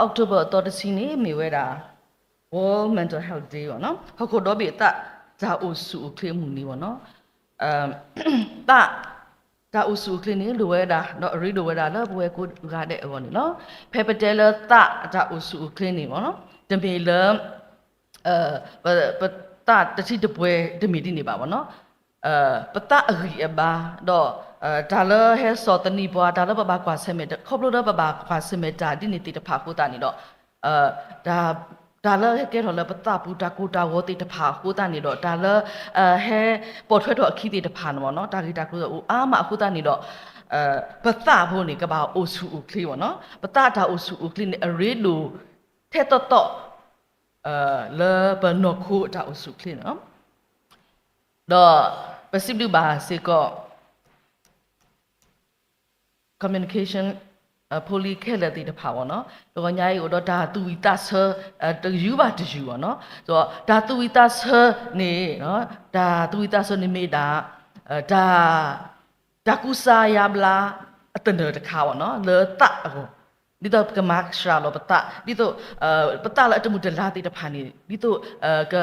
တယ်နော်လာအောက်တိုဘာတော်တစီနေမိဝဲတာ World Mental Health Day ပေါ့နော်ဟုတ်ခုတော့ပြီတဇာအိုစုခလေးမှုနေပေါ့နော်အမ်တဇာအိုစုခလေးနေလိုဝဲတာနော်အရီလိုဝဲတာနော်ဘွယ်ကိုကတဲ့ဟောနေနော်ဖေပတဲလာတဇာအိုစုခလေးနေပေါ့နော်တမေလမ်အဲပတတတိတပွဲတမီတိနေပါပေါ့နော် အဲပတအရီအဘာတော့အဲဒါလဟဲစောတနီဘွာဒါလဘဘာကွာဆမေတခေါပလိုဒဘဘာကွာဆမေတာဒီနေတိတဖာကိုတာနေတော့အဲဒါဒါလကဲတော့လပတပူတာကိုတာဝတိတဖာကိုတာနေတော့ဒါလအဲဟဲပေါ်ထွက်တော့အခီးတိတဖာနော်နော်ဒါဂီတာကိုဆိုအာမအခုတာနေတော့အဲပတဖို့နေကဘာအိုဆူအိုကလီပေါ့နော်ပတတာအိုဆူအိုကလီနေအရေလိုထဲတော့တော့အဲလေဘနောခုတာအိုဆူကလီနော်တော့ ပစိဘဘာစေကော communication အပိုလီခဲလက်တိတဖာပေါ့နော်တော့ညာကြီးတော့ဒါသူဝီတဆာတယူပါတယူပေါ့နော်ဆိုတော့ဒါသူဝီတဆာနေနော်ဒါသူဝီတဆာနေမိတာအဲဒါဒါကုစာယဘလာအတနတခါပေါ့နော်လေတအ dito ke maksra lo peta dito peta la temu dela ti depan ni dito ke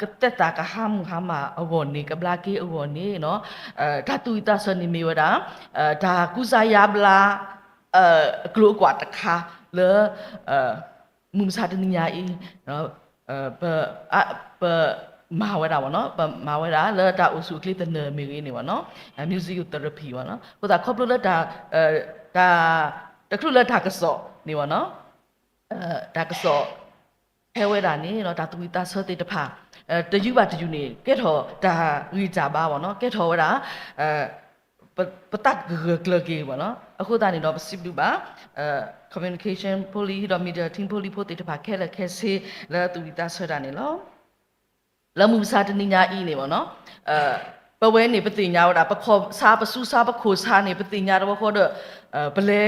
ke teta ka ham hama awon ni ke blaki awon ni no datu ita so ni miwada da kusaya bla glo kwa takha le mum sa de nya i no ba ba မာဝဲတာဗောနော်မာဝဲတာလာတာအုစုကလစ်တနေမီရင်းနေဗောနော် music therapy ဗောနော်ကိုသာခေါပလို့လာတာအဲဒါ ว่าตะคาเลอเอ่อมุมซาตนิญาอีเนาะเอ่อเปอะเปมาဝဲတာဗောနော်ပမာဝဲတာလဲတာဥစုကလစ်တနေမီရင်းနေဗောနော်အဲ music therapy ဗောနော်ဟိုဒါ couple လဲတာအဲဒါတခုလဲတာကစောနေဗောနော်အဲဒါကစောဟဲဝဲတာနေနော်ဒါသူဝီတာဆောတိတဖာအဲတယူပါတယူနေကဲထော်ဒါရီကြပါဗောနော်ကဲထော်ဝဲတာအဲ ပတတ်ဂကလကေပါနော်အခုတည်းတော့ပစိပလူပါအဲ communication poly တော့ media team poly ဖို့တေတပါခဲလက်ခဲစေလာတူတာဆွတာနေလောလမှုစာတနိညာဤနေပါနော်အဲပဝဲနေပတိညာဝတာပခောစာပစုစာပခိုစာနေပတိညာတော့ခေါ်တော့အဲဘလဲ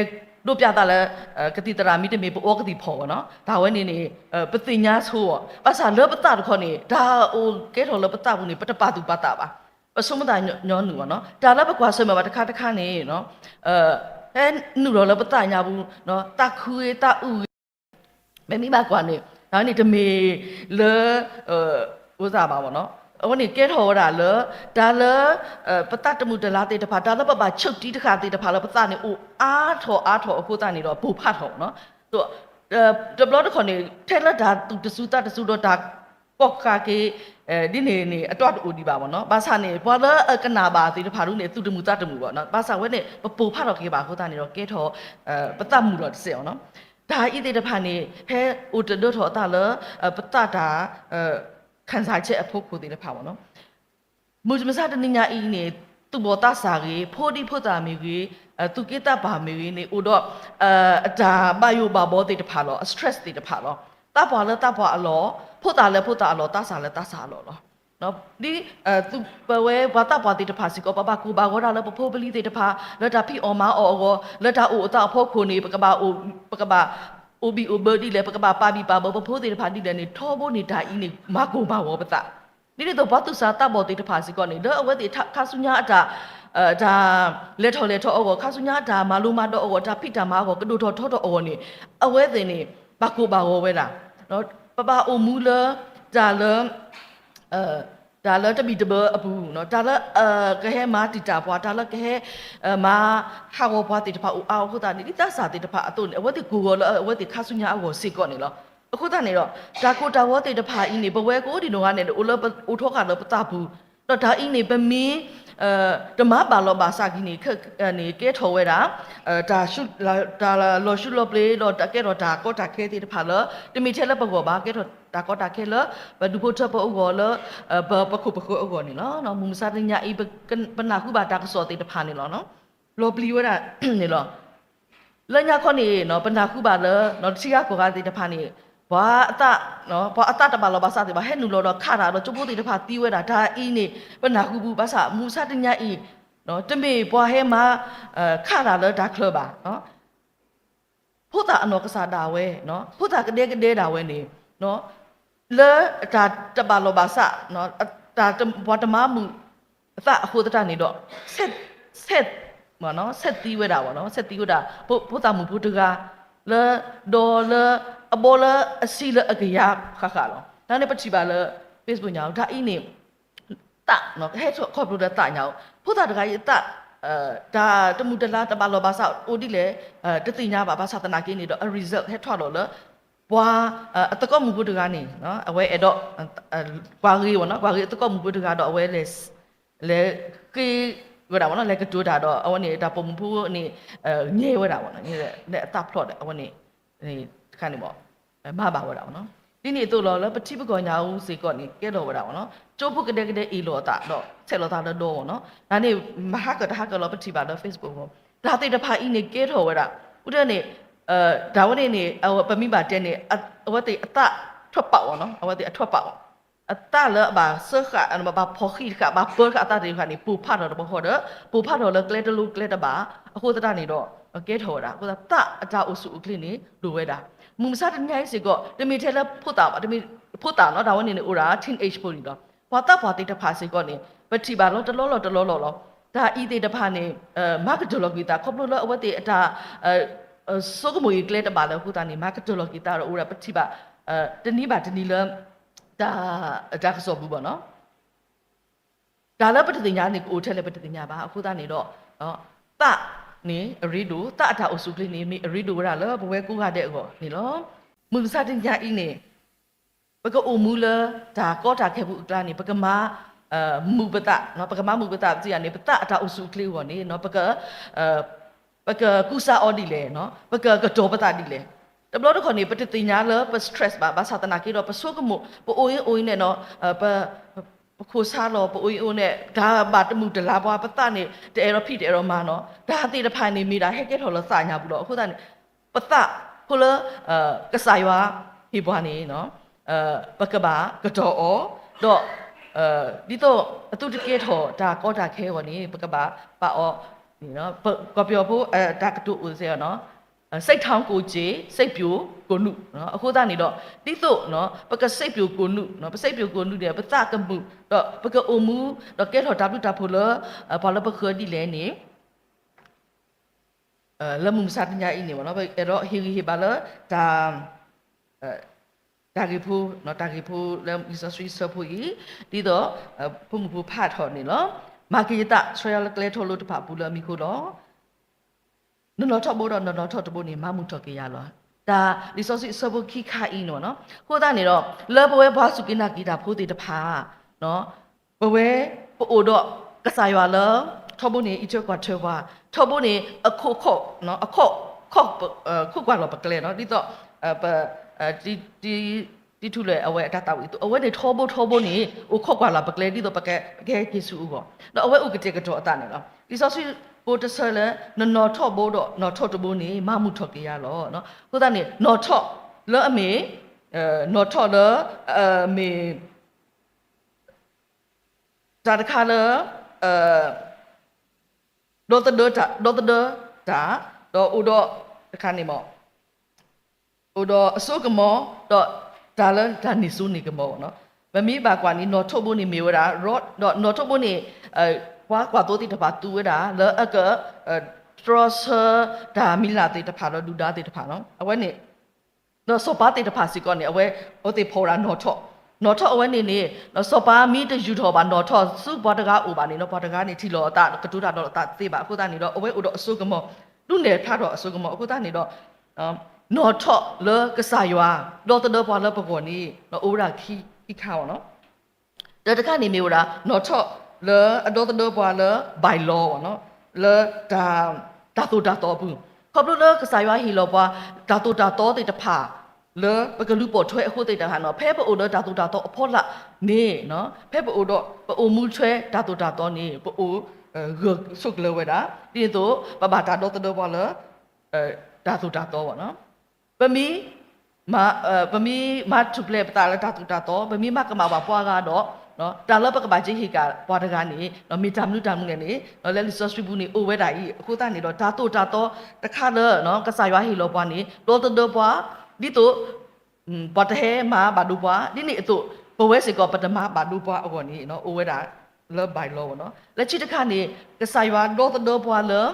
တို့ပြတာလဲကတိတရာမိတမေပောကတိဖော်ပါနော်ဒါဝဲနေနေပတိညာဆိုပါစာလောပတတခေါ်နေဒါဟိုကဲတော်လောပတဘူးနေပတပတူပတာပါပစုမတာညောနူပါနော်ဒါလည်းပကွာဆွေမှာပါတစ်ခါတစ်ခါနေနော်အဲအဲနူတော့လည်းပတညာဘူးနော်တခူရတဥမမိပါကွာနေဒါနေတမေလေအဲဥစားပါပါနော် ဟိုနေကဲထော်တာလေဒါလေပတတမှုတလားတေတဖာဒါလည်းပပချုပ်တီးတစ်ခါတေတဖာလည်းပတနေအိုအားထော်အားထော်အခုတနေတော့ဘူဖတ်ထော်နော်သူအဲဒဘလတ်ခေါနေထဲလက်ဒါသူတဆူတတဆူတော့ဒါပော့ကာကေအဲဒီနေနေအတော့တူဒီပါဗောနော်ဘာသာနေဘောလကနာပါတီတဖာရုနေသူတမှုတတမှုဗောနော်ဘာသာဝဲနေပပူဖတ်တော့ကေပါခုတနေတော့ကဲထော်အဲပတမှုတော့စစ်အောင်နော်ဒါဣတိတဖာနေဟဲဥတဒထော်တာလပတတာအဲ ခန်းစားချက်အဖို့ခုတေတဖာဗောနော်မူဇမစတနိညာဤနေသူဘောတစာရေဖိုဒီဖိုတာမီကြီးအဲသူကိတဘာမီကြီးနေဥတော့အဲအတာဘယိုဘာဘောတေတဖာလော stress တေတဖာလောတဘွာလတဘွာအလောဖို့တာလဲဖို့တာအလောတဆာလဲတဆာလောလောနော်ဒီအဲသူပဝဲဘာတာပါတိတဖာစီကောပပကူဘာဂောဒါလဲပဖိုးပလီတေတဖာလက်တာဖီအော်မာအော်အောလက်တာအိုအတာဖို့ခုနေပကဘာအိုပကဘာ အိုဘီအိုဘဒီလဲပကဘာပါဘီပါဘပဖိုးတေတဖာဒီလဲနေထောဖို့နေတာအင်းနေမကိုဘာဝပတာဒီတော့ဘာသူစာတဘောတေတဖာစီကောနေလောအဝဲတေခါဆုညာအတာအဲဒါလက်ထော်လက်ထော်အောခါဆုညာဒါမာလူမာတော့အောဒါဖိတာမာအောကဒိုထော်ထော်တော့အောနေအဝဲတင်နေဘကိုဘာဝဝဲတာနော်ပပအိုမူလာဒါလအဲ ဒါလတဘီတဘအပူနော်ဒါလအဲကဟဲမာတီတာပွားဒါလကဟဲမာဟာဝပွားတီတဖာအိုအောခုတာနေဒီတဆာတီတဖာအတုအဝတ်တီဂူဂလအဝတ်တီခါဆုညာအဝစီကောနေလောအခုတနေတော့ဒါကိုတာဝတီတဖာအင်းနေဘဝဲကိုဒီတော့ကနေအိုလအိုထောခါလပတာဘူးတော့ဒါအင်းနေပမင်း အဲဓမ္မပါလောပါစာကြီးနေခနေကဲထော်ဝဲတာအဲဒါရှုဒါလောရှုလောပလေလောတကဲတော့ဒါကောတာခဲတီတဖာလတမီထဲလပကောပါကဲတော့ဒါကောတာခဲလဘဒုဖို့ထပဩဂောလဘပခုပခုဩဂောနေလောနော်မူမစာတညာဤပနာခုပါတာကစောတီတဖာနေလောနော်လောပလီဝဲတာနေလောလညာခေါနေနော်ပနာခုပါလနော်ချီကကောကတီတဖာနေ ဘာအတနော်ဘာအတတပါလောဘာစာတိဘာဟဲ့နူလောတော့ခတာတော့ကျုပ်ဖို့တိတဖာတီးဝဲတာဒါအင်းနေပနာခုဘူးဘာစာမူစာတညာဤနော်တမေဘွားဟဲမှာအဲခတာလောဒါကလပါနော်ဖို့တာအနောကစားတာဝဲနော်ဖို့တာကတဲ့ကတဲ့တာဝဲနေနော်လေဒါတပါလောဘာစာနော်ဒါဘွားတမမှုအသအခုတတနေတော့ဆက်ဆက်မနော်ဆက်တီးဝဲတာပေါ့နော်ဆက်တီးဝဲတာဘုဘုတာမူဘုတကလေဒေါ်လ အဘောလအစီလအကရခခလောဒါနဲ့ပချိပါလေ Facebook ညာဒါအင်းနေတနော်ဟဲ့ဆိုခေါ်ပြတဲ့တညာဘုတာတကကြီးတအဲဒါတမှုတလားတပါလောပါဆောက်အိုဒီလေအဲတတိညာပါဘာသာတနာကင်းနေတော့ a result ဟဲ့ထွက်လို့လေဘွာအတကောမူဘုတကနေနော်အဝဲအဲ့တော့ကွာကြီးပေါ့နော်ကွာကြီးအတကောမူဘုတကတော့အဝဲလေလေကေဝတာပေါ့နော်လေကတူတာတော့အဝနေတာပုံဖူးနေအဲညဲဝတာပေါ့နော်ညဲတဲ့အတဖလော့တယ်အဝနေဒီခါနေပေါ့ မပါဝတာပေါ့နော်ဒီနေ့တို့လောလပတိပကောညာဦးစေကောနေကဲတော့ဝတာပေါ့နော်ကျိုးဖုကတဲ့ကတဲ့အီလောတာတော့ဆက်လောတာတော့ပေါ့နော်ဒါနေမဟာကတဟာကလောပတိပါတော့ Facebook ပေါ့ဒါတိတဖာအီနေကဲတော့ဝတာဥဒနေအဲဒါဝနေနေအပမိပါတဲ့နေအဝတိအတထွက်ပေါပေါ့နော်အဝတိအထွက်ပေါအတလဘာဆခအနဘဖောခိခဘာပေါ်ခအတတေခနိပူဖတ်တော့ဘဟောဒပူဖတ်တော့လကလက်တလူကလက်တဘာအခုတတနေတော့ကဲထော်တာကိုတတအတာအစုကလင်းနေလူဝဲတာ မူမစားတညိုင်းစီကောတမီထဲလဖုတ်တာတမီဖုတ်တာနော်ဒါဝနေနေဥရာ teenage ပို့နေတော့ဘာတဘာတိတဖာစီကောနေပတိပါလောတလောလောတလောလောလောဒါဤတေတဖာနေအဲမာကတိုလောဂီတာခေါပလိုလောအဝတေအတာအဲစောကမွေကလက်တဘာလောခုတာနေမာကတိုလောဂီတာရောဥရာပတိပါအဲတနီးပါတနီးလောဒါဒါကစောဘူးပေါ့နော်ဒါလည်းပဋိညာနေကိုထက်လည်းပဋိညာပါအခုသားနေတော့နော်တ နေအရီဒူတအထာအုစုကလေးနေမိအရီဒူရလာဘဝဲကူကတဲ့ကောနေလောမူစတင်ညာအင်းနေဘကအိုမူလာဒါကောတာခဲ့ဘူးအကလာနေဘကမအမူပတနော်ဘကမမူပတကြည့်ရနေပတအထာအုစုကလေးဟောနေနော်ဘကအဲဘကကုစာအော်ဒီလေနော်ဘကကတောပတဒီလေတဘလတော့ခနေပတတိညာလပ stress ဘာဘာသာတနာကေတော့ပဆုကမှုပအိုရင်အိုရင်နဲ့နော်ပ ပခိုစားတော့ပအိုရင်အိုနဲ့ဒါဘာတမှုတလာဘွားပတနေတဲရောဖိတဲရောမာနော်ဒါတေတဖိုင်နေမိတာဟဲ့ကဲထော်လစညာဘူးတော့အခုတည်းပတခုလအကဆာယွာဟိဘွားနေနော်အပကဘာကတော်အောတော့အဲဒီတော့အတူတကယ်ထော်ဒါကောတာခဲဝနေပကဘာပါအောဒီနော်ကပြောဖို့အဲဒါကတူဦးစေရနော် စိတ်ထောင်းကိုကြည်စိတ်ပြိုကိုနုနော်အခုသားနေတော့တိသုနော်ပကစိတ်ပြိုကိုနုနော်ပစိတ်ပြိုကိုနုတဲ့ပသကမှုတော့ပကအိုမူတော့ကဲထော် w တဖိုလဘာလပခဒီလဲနေအဲလမှုစတ်ညာအင်းနေဘောနော်အဲ့တော့ဟီဟီဘာလဒါအဲတာဂီဖူနော်တာဂီဖူလမ်အစ္စစရီဆဖူကြီးဒီတော့ဖုံဖူဖတ်ထော်နေလောမာကီတာဆွဲလကလေထော်လို့တဖပူလမီခုတော့ no no top ဘောတော့ no no top တဘောနေမမှုတော့ကြရလောဒါ resource စဘခိခါအင်းနော်နော်ခိုးတာနေတော့ love ဘဝဘာစုကိနာဂီတာဖိုးတေတဖာနော်ဘဝပို့တော့ကစားရွာလောထဘနေအချောကွာထောပါထဘနေအခုခော့နော်အခုခော့ခုကွာလောပကလေနော်ဒီတော့အပဒီဒီဒီထူလေအဝဲအတတာဝီသူအဝဲနေထောဘထောဘနေဥခော့ကွာလာပကလေဒီတော့ပကဲပကဲကိစုဥကောတော့အဝဲဥကတိကတော့အတနေနော် resource ပိုတဆလနော်နော်ထော့ဘိုးတော့နော်ထော့တဘိုးနေမမှုထော့ကြရလောနော်ကိုသားနေနော်ထော့လောအမေအဲနော်ထော့လောအမေဒါတခါလောအဲဒေါ်တဒေါ်တာဒေါ်တဒေါ်တာတော့ဥတော့တခါနေမော့ဥတော့အစုကမောတော့ဒါလဒါနေစုနေကမောနော်မမီးပါကွာနီနော်ထော့ဘိုးနေမေဝရာရော့တော့နော်ထော့ဘိုးနေအဲ qua qua tôi thì tập tu cái đã lỡ ở cái trust đã mi là thì tập nó đủ đã thì tập nó ở bên này nó số ba thì tập sĩ con này ở bên ở thì phô ra nó thọ nó thọ ở bên này này nó số ba mi thì dù thọ bạn nó thọ su bao đợt u bạn này nó bao đợt này thì lo ta cái tu ta nó ta thì bạn cô ta này đó ở bên ở đó su cái mò lúc này thà đó su cái mò cô ta này đó nó thọ lỡ cái sai wa đó từ đó bao lỡ bao này nó u ra khi khi khao nó ဒါတခါနေမျိုးလားနော်ချော့ လေအတော်တော်ပွာလေဘိုင်လောပေါ့နော်လေဒါဒါတူဒါတော်ဘူးခေါပလို့လေကစားရွာဟီလောပွာဒါတူဒါတော်တဲ့တဖာလေပကလူပေါ်ထွဲအခုတဲ့တဟာနော်ဖဲပို့တော့ဒါတူဒါတော်အဖို့လာနေနော်ဖဲပို့တော့ပို့မူထွဲဒါတူဒါတော်နေပို့ဂဆုကလေဝဒါဒီတော့ပပတာတော့တော်ပွာလေအဲဒါတူဒါတော်ပေါ့နော်ပမီမပမီမထုပလေပတာလာဒါတူဒါတော်ပမီမကမပါပွားကတော့ နော်တာလပကဘာကြီးဟိကပွားတကနေနော်မီတမ်နုတမ်နုကနေနော်လဲလီဆော့စထရီဘူးနေအိုဝဲတာဤအခုတနေတော့ဒါတော့ဒါတော့တခါတော့နော်ကစားရွာဟိလောပွားနေတော့တော့ပွားဒီတော့ဘတ်ဟဲမာဘာဒူပွားဒီနေအတော့ဘဝဲစေကောပတမဘာဒူပွားအော်နေနော်အိုဝဲတာလောဘိုင်လောနော်လက်ချစ်တခါနေကစားရွာတော့တော့ပွားလော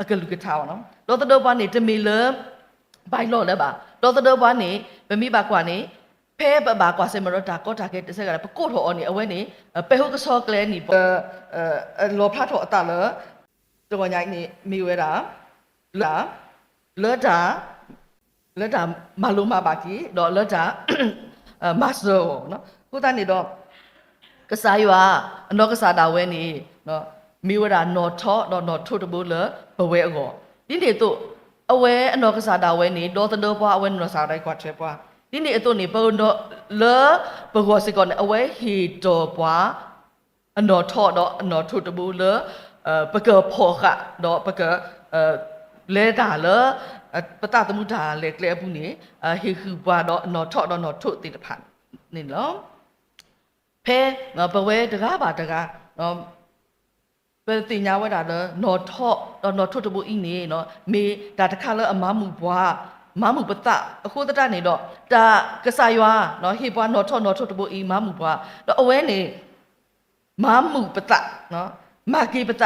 အကလူကထားပါနော်လောတတော့ပါနေတမီလဘိုင်လောလဲပါလောတတော့ပါနေမမိပါကွာနေ ဖဲပပါကွာစမရတာကောတာကေတဆက်ကပကိုထောအော်နေအဝဲနေပေဟုတ်ကဆောကလဲနေပေါ့အဲလောဖတ်ထောအတလတော့ညိုင်းနေမိဝဲတာလာလောတာလောတာမလုံးမပါကြီးတော့လောတာမတ်ဆိုနော်ခုတန်းနေတော့ကစားရွာအနောကစားတာဝဲနေနော်မိဝရာနော်ထောတော့နော်ထုတ်တဘူးလဘဝဲအကောဒီနေတော့အဝဲအနောကစားတာဝဲနေဒေါ်တတော်ဘွားအဝဲနော်စားတိုင်းကွာချဲဘွား ဒီနေအတော့နေပုံတော့လဘကောစကောအဝဲဟီတော်ဘွားအနော်ထောတော့အနော်ထုတ်တဘူးလအပကဖောခတော့ပကအဲလဲတာလပတတမှုတာလေကလေဘူးနေဟီခူဘွားတော့နော်ထောတော့နော်ထုတ်တိတဖန်နေနော်ဖဲနော်ပဝဲတကားပါတကားနော်ပဲတင်ညာဝဲတာတော့နော်ထော့တော့နော်ထွတ်တဘူးအင်းနေနော်မေဒါတခါလဲအမမှုဘွား မမှုပတအခုတတနေတော့ဒါကဆာရွာနော်ဟေဘွားနော်ထော့နော်ထွတ်တဘူးအင်းမမှုဘွားတော့အဝဲနေမမှုပတနော်မာကီပတ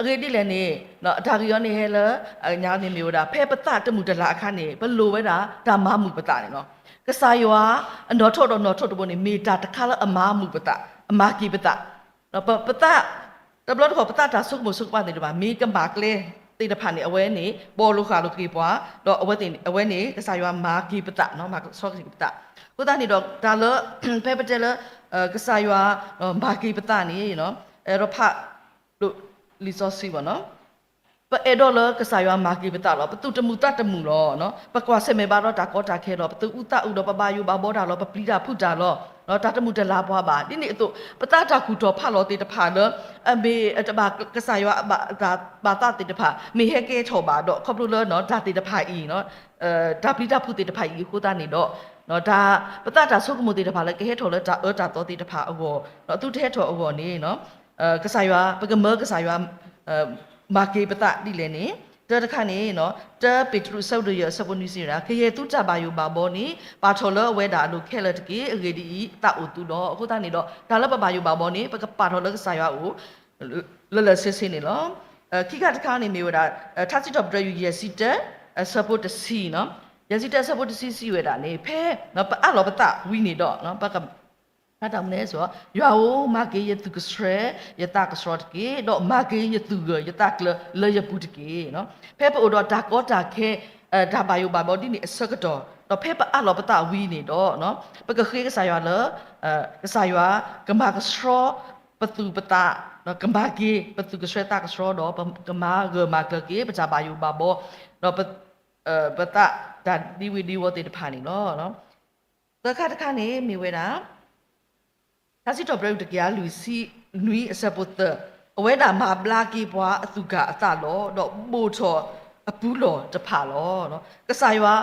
အရေဒီလည်းနေနော်အထာကြီးရောနေဟဲလအညာနေမျိုးဒါဖဲပတတမှုတလာအခါနေဘလို့ဝဲတာဒါမမှုပတနေနော်ကစားရွာအနော်ထော့တော့နော်ထော့တော့နေမီတာတခါလအမားမှုပတအမာကီပတတော့ပပတတဘလတော့ပတတာဆုကမဆုကပါနေတယ်ပါမီကမာကလေ တေတဖာနေအဝဲနေပေါ်လို့ခါလို့ကေပွားတော့အဝဲတင်အဝဲနေကစားရွာမာကီပတနော်မာဆော့ကီပတကိုသားနေတော့ဒါလဖဲပတဲလကစားရွာမာကီပတနေနော်အဲ့တော့ဖလို့လီဆော့စီပါနော်ပအေဒေါ်လကစားရွာမာကီပတာလောပတုတမှုတတမှုလောနော်ပကွာဆေမေဘာတော့တာကောတာခဲတော့ပတုဥတဥတော့ပပယူဘာဘောတာလောပပလီတာဖုတာလော နော်တတမှုတလာဘွားပါဒီနေ့အတုပတတာခုတော့ဖလောတေတဖာလောအမေအတဘာကစားရွာဘာဘာတာတေတဖာမေဟဲကဲချောပါတော့ခေါပလူလောနော်ဒါတေတဖာဤနော်အဲဒါပလီတာဖုတေတဖာဤခိုးတာနေတော့နော်ဒါပတတာဆုကမှုတေတဖာလဲကဲထော်လဲဒါအတာတော့တေတဖာအောနော်သူထဲထော်အောနေနော်အဲကစားရွာပကမကစားရွာအဲမာကေပတတိလည်းနေ တတခါနေနော်တပီထရုဆောက်ရစပနိစီရာခေရတုကြပါယဘာဘောနေပါထော်လဝဲတာလို့ခဲလက်တကေအဂေဒီတာအိုတူတော့အခုတနေတော့ဒါလည်းပပါယဘာဘောနေပကပါထော်လကဆာရွာကိုလလဆစ်စင်းနေလောအခီကတခါနေမျိုးဒါทัชတော့ဘရယူရစီတဆပ်ပို့တစီနော်ရစီတဆပ်ပို့တစီစီဝဲတာနေဖဲနော်အဲ့လောပတဝီနေတော့နော်ပက ဘာတောင်လဲဆိုတော့ရွာဝမကေယတုကစရယတကစရတကေတော့မကေယတုကယတကလလယပုတကေနော်ဖဲပိုတော့ဒါကောတာခဲအဲဒါဘာယောဘာမောဒီနိအစကတော့တော့ဖဲပအလောပတဝီနေတော့နော်ပကခေကဆာရွာလအဲကဆာရွာကမကစရပသူပတနော်ကမကေပသူကစရတကစရတော့ကမကမကကေပဇာဘာယောဘာဘောတော့ပတဒါဒီဝီဒီဝတ်တေတဖာနေနော်နော်တခါတခါနေမိဝဲတာ ဒါစီတော့ဘရုတ်တကယ်လူစီနွီအစပုတ်အဝဲတာမာဘလာကီဘွားအသူကအတလောတော့မို့ချောအပူးလောတဖာလောနော်ကဆာရွာ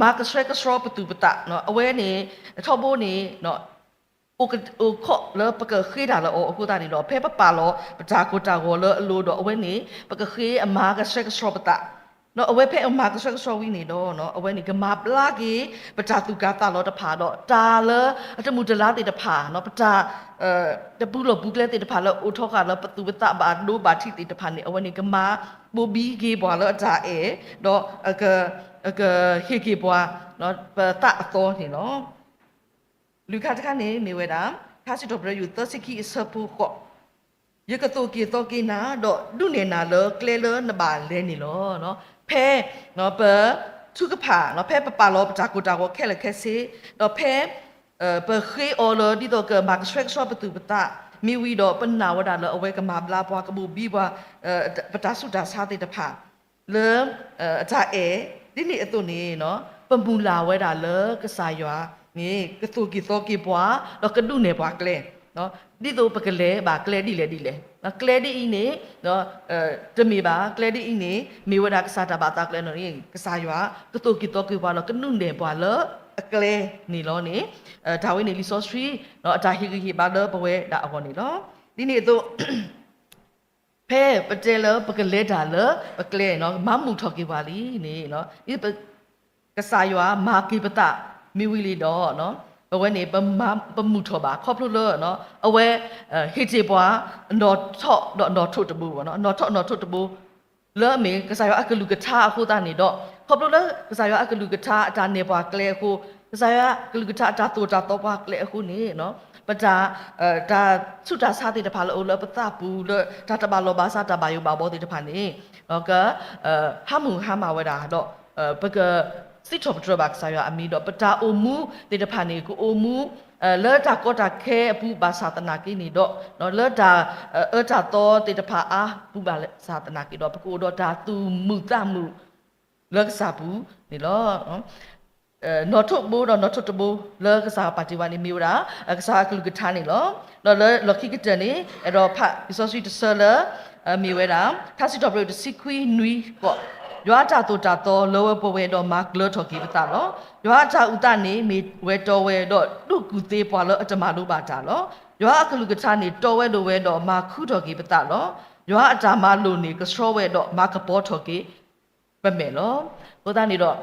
မာကဆွဲကစရောပတူပတနော်အဝဲနေထောက်ဖို့နေနော်โอกโอခောเลปะกะခေတာလောအခုတာနေတော့ဖဲပပါလောပတာကိုတာကိုလောအလိုတော့အဝဲနေပကခေအမာကဆွဲကစရောပတ နော်အဝဲဖဲအမာကဆွဲကစရောဝီနေတော့နော်အဝဲနေကမာပလာကေပတာသူကတာလောတဖာတော့တာလအတမှုတလားတေတဖာနော်ပတာအဲတပူလောဘူးကလေးတေတဖာလောအိုထောကလောပတူပတဘာဒိုဘာတီတေတဖာနေအဝဲနေကမာဘူဘီကေဘွာလောအတာအဲတော့အကအကဟေကေဘွာနော်ပတာအတော်နေနော်လူခါတခါနေနေဝဲတာခါစီတော့ဘရယူသစကီစပူခောယကတိုကီတိုကီနာတော့ဒုနေနာလကလေလနဘာလဲနေလောနော် ဖဲနော်ပသူကပါနော်ဖဲပပါလောပတာကိုတာကိုခဲလက်ခဲစီနော်ဖဲပခေအော်လောဒီတော့ကမတ်ဆွဲဆောပတူပတာမိဝီတော့ပနာဝဒါလောအဝဲကမာပလာပွားကဘူဘီပွားပတာစုတာစားတဲ့တဖာလဲအတာအဲဒီနေ့အသွနေနော်ပမူလာဝဲတာလောကစားရွာနေကသူကီသောကီပွားတော့ကဒုနေပွားကလဲနော်ဒီတော့ပကလေဘာကလေဒီလေဒီလေ နော်ကလေဒီအင်းနေနော်အဲတမီပါကလေဒီအင်းနေမေဝဒကစားတာဘာတာကလေနော်ဒီကစားရွာကတိုကီတော့ကိပါလောကနုနေပွာလောအကလေနေလောနေအဲဒါဝိနေလီဆော့စထရီနော်အတာဟီဟီဘာလောပဝဲဒါအကောနေလောဒီနေ့တော့ဖဲပတဲလပကလေဒါလပကလေနော်မမှုထော်ကိပါလီနေနော်ဒီကစားရွာမာကိပတာမိဝီလီတော့နော် ဘဝနေပမပမှုထောပါခေါပလို့လို့နော်အဝဲဟေချေပွားနော်ထော့တော့နော်ထုတ်တဘူးပေါ့နော်နော်ထော့နော်ထုတ်တဘူးလောမေကစားရအကလူကထားအခုတာနေတော့ခေါပလိုလကစားရအကလူကထားအတာနေပွားကလေအခုကစားရကလူကထားအတာတူတာတော့ပွားကလေအခုနေနော်ပတာအဲဒါစုတာစားတဲ့တဖာလောလပတာဘူးလဒါတဘာလောဘာစားတဘာယူဘာဘောတဲ့တဖာနေဟောကအဲဟာမူဟာမဝဒါတော့အဲပက စစ်ချောပထဘက်စားရအမီတော့ပတာအိုမူတဲ့တဖာနေကိုအိုမူအဲလောတာကောတာခဲအပူဘာသာတနာကိနေတော့နော်လောတာအဲတာတော့တေတဖာအားပူဘာသာတနာကိတော့ပကိုတော့ဒါသူမူတမှုလောကစားဘူးနေလောနော်အဲနော်ထုတ်ဘူးတော့နော်ထုတ်တဘူးလောကစားပါတီဝါနေမျိုးတာကစားကလူကထားနေလောလောလောခိကတနေအဲ့တော့ဖတ် resource to seller အမီဝဲတာဖတ်စီတော့ဘလို့စီခွီနွီပေါ့ ရွာတာတူတာတော့လောဝပဝဲတော့မကလထော်ကိပတာလောရွာတာဥတနေမေဝဲတော်ဝဲတော့လူကူသေးပွာလောအတမလို့ပါတာလောရွာအကလူကချာနေတော်ဝဲလိုဝဲတော့မခုတော်ကိပတာလောရွာအတာမလို့နေကစရောဝဲတော့မကပေါ်ထော်ကိပမဲလောဘုဒ္ဓနေတော့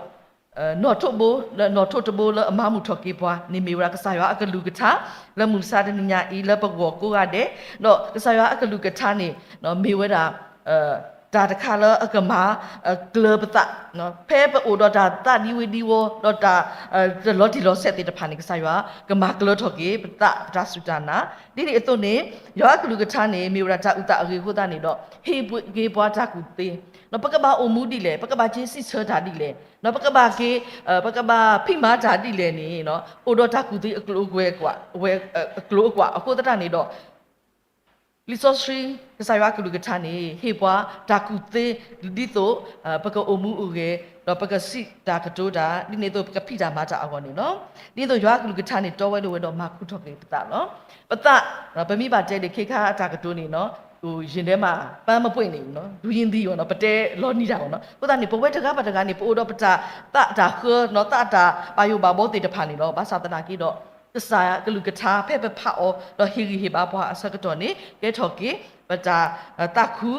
အဲနော်ထုတ်ဘိုးနော်ထုတ်တဘိုးလအမမှုထော်ကိပွားနေမီဝရကစားရွာအကလူကချာလမှုစားတဲ့ညာဤလပကောကိုရတဲ့နော်ကစားရွာအကလူကချာနေနော်မေဝဲတာအဲ ဒါတခါလအကမာကလပတာနော်ဖဲပအိုတော့ဒါတဒီဝီဒီဝတော့ဒါအဲလော်ဒီလော်ဆက်တဲ့တဖာနေကစားရွာကမာကလထော်ကေပတာပတာစုတနာဒီဒီအတုနေရွာကလူကချာနေမေဝရတာဥတာအကေခုတာနေတော့ဟေပွေကေပွားတာကူသေးနော်ပကဘာအိုမူဒီလေပကဘာချင်းစစ်ဆာတာဒီလေနော်ပကဘာကေပကဘာဖိမာတာဒီလေနေနော်အိုတော့တာကူသေးအကလိုကွဲကွာဝဲအကလိုကွာအခုတတာနေတော့ လီဆိုစရီကစားရကလူကချာနေဟေပွားတာကူသေးဒီတော့ပကအိုမူဥကေတော့ပကစီတာကတိုးတာဒီနေတော့ပကဖိတာမာတာအကောနေနော်ဒီတော့ရွာကလူကချာနေတော့ဝဲလို့ဝဲတော့မာခုထော့ကေပတာနော်ပတာဗမိပါကျဲလေခေခါတာကတိုးနေနော်ဟိုရင်ထဲမှာပန်းမပွင့်နေဘူးနော်လူရင်သီးရောနော်ပတဲလောနေတာပေါ့နော်ကိုသားနေပဝဲတကားပတကားနေပို့တော့ပတာတတာခေနော်တတာဘာယိုဘာဘောတေတဖာနေတော့ဘာသာတနာကြီးတော့ ကစားကလူကထားဖဲ့ဖက်ဖာအောတော့ဟီဂီဟီဘာဘွာအစကတော့နေကဲထော်ကေပတာတခု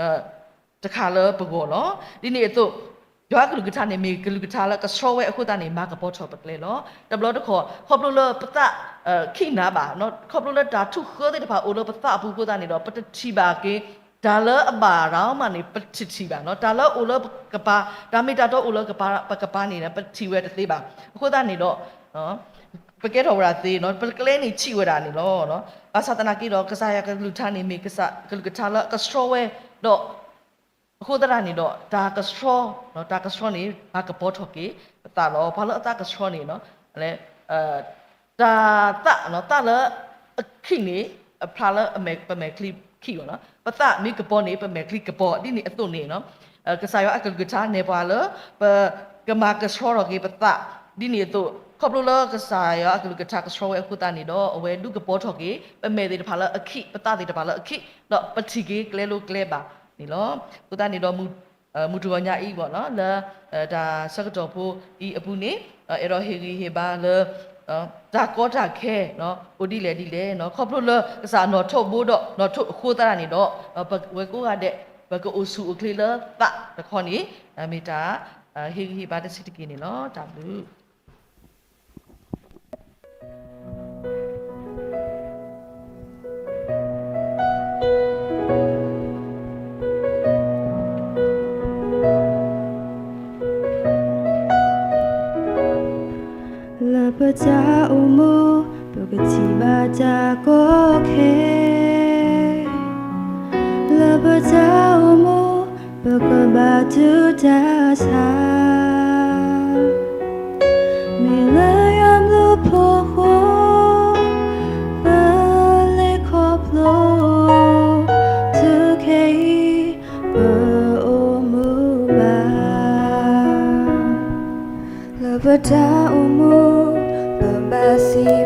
အဲတခါလပကောလောဒီနေ့တော့ရွာကလူကထားနေမေကလူကထားလကစရောဝဲအခုတနေမာကပေါ်ချောပကလေလောတဘလတော့ခေါ်ခေါပလိုလပတအဲခိနာပါနော်ခေါပလိုလဒါထုခေတဲ့တဖာအိုလပတဘူးကိုတနေတော့ပတချီပါကေဒါလအပါရောင်းမနေပချစ်ချီပါနော်ဒါလအိုလကပါဒါမီတာတော့အိုလကပါပကပါနေတယ်ပချီဝဲတသေးပါအခုတနေတော့ နော်ပကဲတော်ရာသေးနော်ပကလဲနေချီဝဲတာနေလောနော်ဘာသာတနာကီတော့ကစားရကလူထားနေမိကစားကလူကထားလကစထရောဝဲတော့အခုတရနေတော့ဒါကစထရောနော်ဒါကစထရောနေဘာကပေါ်ထော်ကေတာတော့ဘာလို့အတာကစထရောနေနော်အဲအဲဒါတနော်တလခိနေဖလာလအမေပမေကလီခိရောနော်ပတမိကပေါ်နေပမေကလီကပေါ်ဒီနေအတုနေနော်အဲကစားရအကလကချာနေပါလပကမာကစထရောကေပတဒီနေတော့ ခေါပလိုလကစားရအကလကချာကစထရောအခုတနေတော့အဝဲဒုကပေါ်ထော်ကေပမေတေတဖာလအခိပတတေတဖာလအခိတော့ပတိကေကလဲလိုကလဲပါနီလောကုသနေတော့မူမူတူညာဤပေါ့နော်လာဒါစကတော်ဖို့ဤအပူနေအဲ့တော့ဟေဂီဟေဘာလနော်ဒါကောတာခဲနော်ဥဒီလေဒီလေနော်ခေါပလို့လကစားနော်ထုတ်ဖို့တော့နော်ထုတ်ခိုးတာနေတော့ဝဲကိုကတဲ့ဘကအိုဆူအကလေးလတတခေါနေအမီတာဟေဂီဟေဘာတစစ်တကင်းနေနော် W လပကြအမူပကတိပါကြကိုခဲလပကြအမူပကဘာတူတာစာမီလယမ်လူဖိုဟိုပလေခေါပလိုသူခဲပအိုမူပါ Lavada umu Bambasi así